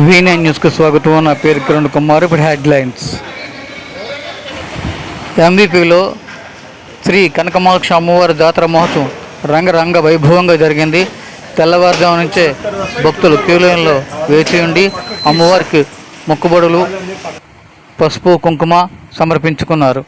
V9 న్యూస్కి స్వాగతం. నా పేరు కిరణ్ కుమార్. ఇప్పుడు హెడ్లైన్స్. ఎంబీపీలో శ్రీ కనకమోక్ష అమ్మవారి జాతర మహోత్సవం రంగరంగ వైభవంగా జరిగింది. తెల్లవారుజాము నుంచే భక్తులు క్యూలైన్లో వేచి ఉండి అమ్మవారికి మొక్కుబడులు పసుపు కుంకుమ సమర్పించుకున్నారు.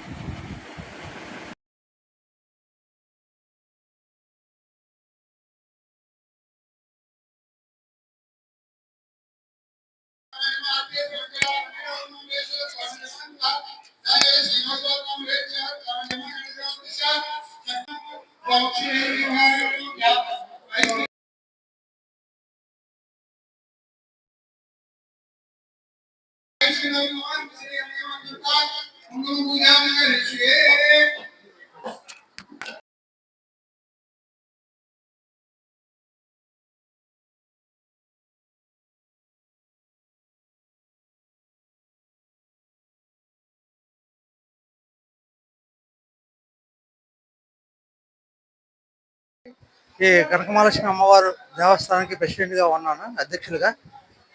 ఈ కనకమహాలక్ష్మి అమ్మవారు దేవస్థానానికి ప్రెసిడెంట్గా ఉన్నాను అధ్యక్షులుగా?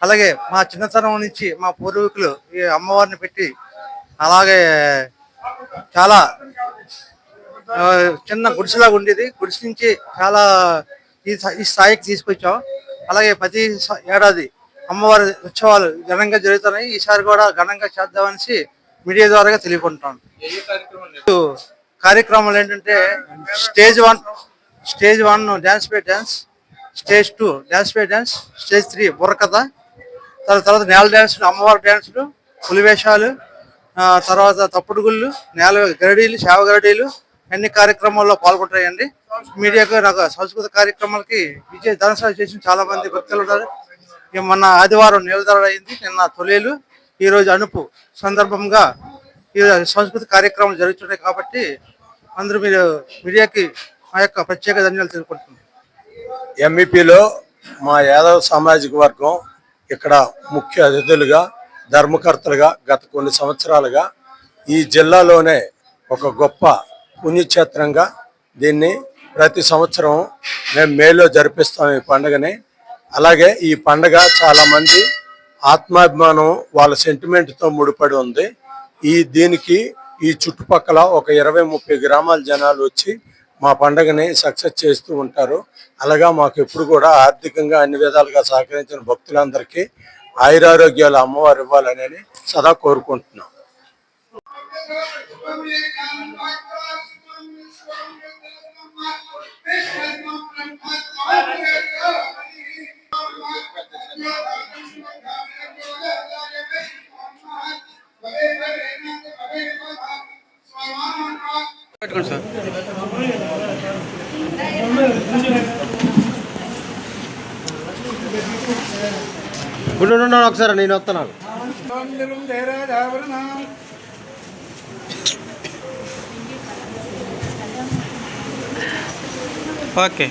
అలాగే మా చిన్నతనం నుంచి మా పూర్వీకులు ఈ అమ్మవారిని పెట్టి అలాగే చాలా చిన్న గుడిసెలాగా ఉండేది. గుడిసె నుంచి చాలా ఈ స్థా- ఈ స్థాయికి తీసుకొచ్చాం. అలాగే ప్రతి ఏడాది అమ్మవారి ఉత్సవాలు ఘనంగా జరుగుతున్నాయి. ఈసారి కూడా ఘనంగా చేద్దామనేసి మీడియా ద్వారా తెలియకుంటున్నాను కార్యక్రమాలు ఏంటంటే stage one stage one dance pay dance stage two dance పే డ్యాన్స్ స్టేజ్ త్రీ బుర్రకథ తర్వాత నేల డ్యాన్సులు అమ్మవారి డ్యాన్సులు పులివేషాలు తర్వాత తప్పుడు గుళ్ళు నేల గరడీలు శావ గరడీలు అన్ని కార్యక్రమాల్లో పాల్గొంటాయండి. మీడియాకు నాకు సంస్కృత కార్యక్రమాలకి విజయ ధనసాలు చేసిన చాలా మంది భక్తులు ఉన్నారు. మొన్న ఆదివారం నిలదర అయింది నిన్న తొలేలు ఈ రోజు అనుపు సందర్భంగా ఈ సంస్కృత కార్యక్రమాలు జరుగుతున్నాయి కాబట్టి అందరూ మీరు మీడియాకి మా యొక్క ప్రత్యేక ధన్యాలు తెలుపుకుంటున్నాం. ఎంఈపిలో మా యాదవ్ సామాజిక వర్గం ఇక్కడ ముఖ్య అతిథులుగా ధర్మకర్తలుగా గత కొన్ని సంవత్సరాలుగా ఈ జిల్లాలోనే ఒక గొప్ప పుణ్యక్షేత్రంగా దీన్ని ప్రతి సంవత్సరం మేము మేలో జరిపిస్తాం ఈ పండుగని. అలాగే ఈ పండుగ చాలామంది ఆత్మాభిమానం వాళ్ళ సెంటిమెంట్తో ముడిపడి ఉంది. ఈ దీనికి ఈ చుట్టుపక్కల ఒక ఇరవై ముప్పై గ్రామాల జనాలు వచ్చి మా పండగని సక్సెస్ చేస్తూ ఉంటారు. అలాగా మాకు ఎప్పుడు కూడా ఆర్థికంగా అన్ని విధాలుగా సహకరించిన భక్తులందరికీ ఆయురారోగ్యాలు అమ్మవారు ఇవ్వాలని సదా కోరుకుంటున్నాం. పెట్టుకోండి సార్. ఉండు ఉండు, ఒకసారి నేను వస్తున్నాను. ఓకే.